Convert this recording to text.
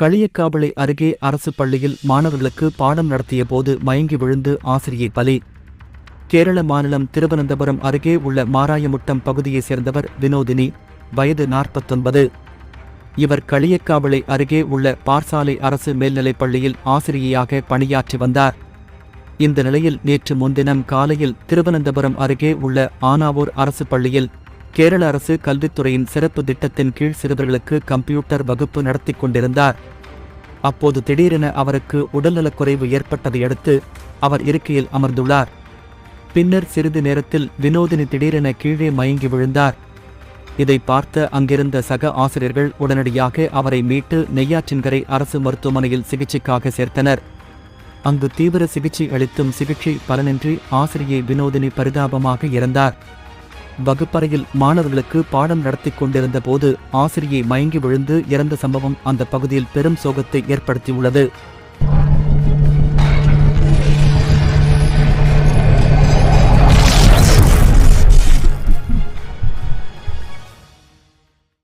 களியக்காவிளை அருகே அரசு பள்ளியில் மாணவர்களுக்கு பாடம் நடத்திய போது மயங்கி விழுந்து ஆசிரியை பலி. கேரள மாநிலம் திருவனந்தபுரம் அருகே உள்ள மாராயமுட்டம் பகுதியைச் சேர்ந்தவர் வினோதினி வயது நாற்பத்தொன்பது. இவர் களியக்காவிளை அருகே உள்ள பார்சாலை அரசு மேல்நிலைப் பள்ளியில் ஆசிரியையாக பணியாற்றி வந்தார். இந்த நிலையில் நேற்று முன்தினம் காலையில் திருவனந்தபுரம் அருகே உள்ள ஆனாவூர் அரசு பள்ளியில் கேரள அரசு கல்வித்துறையின் சிறப்பு திட்டத்தின் கீழ் சிறுவர்களுக்கு கம்ப்யூட்டர் வகுப்பு நடத்திக் கொண்டிருந்தார். அப்போது திடீரென அவருக்கு உடல்நலக்குறைவு ஏற்பட்டதை அடுத்து அவர் இருக்கையில் அமர்ந்துள்ளார். பின்னர் சிறிது நேரத்தில் வினோதினி திடீரென கீழே மயங்கி விழுந்தார். இதை பார்த்த அங்கிருந்த சக ஆசிரியர்கள் உடனடியாக அவரை மீட்டு நெய்யாற்றின்கரை அரசு மருத்துவமனையில் சிகிச்சைக்காக சேர்த்தனர். அங்கு தீவிர சிகிச்சை அளித்தும் சிகிச்சை பலனின்றி ஆசிரியை வினோதினி பரிதாபமாக இறந்தார். வகுப்பறையில் மாணவர்களுக்கு பாடம் நடத்திக் கொண்டிருந்த போது ஆசிரியை மயங்கி விழுந்து இறந்த சம்பவம் அந்த பகுதியில் பெரும் சோகத்தை ஏற்படுத்தியுள்ளது.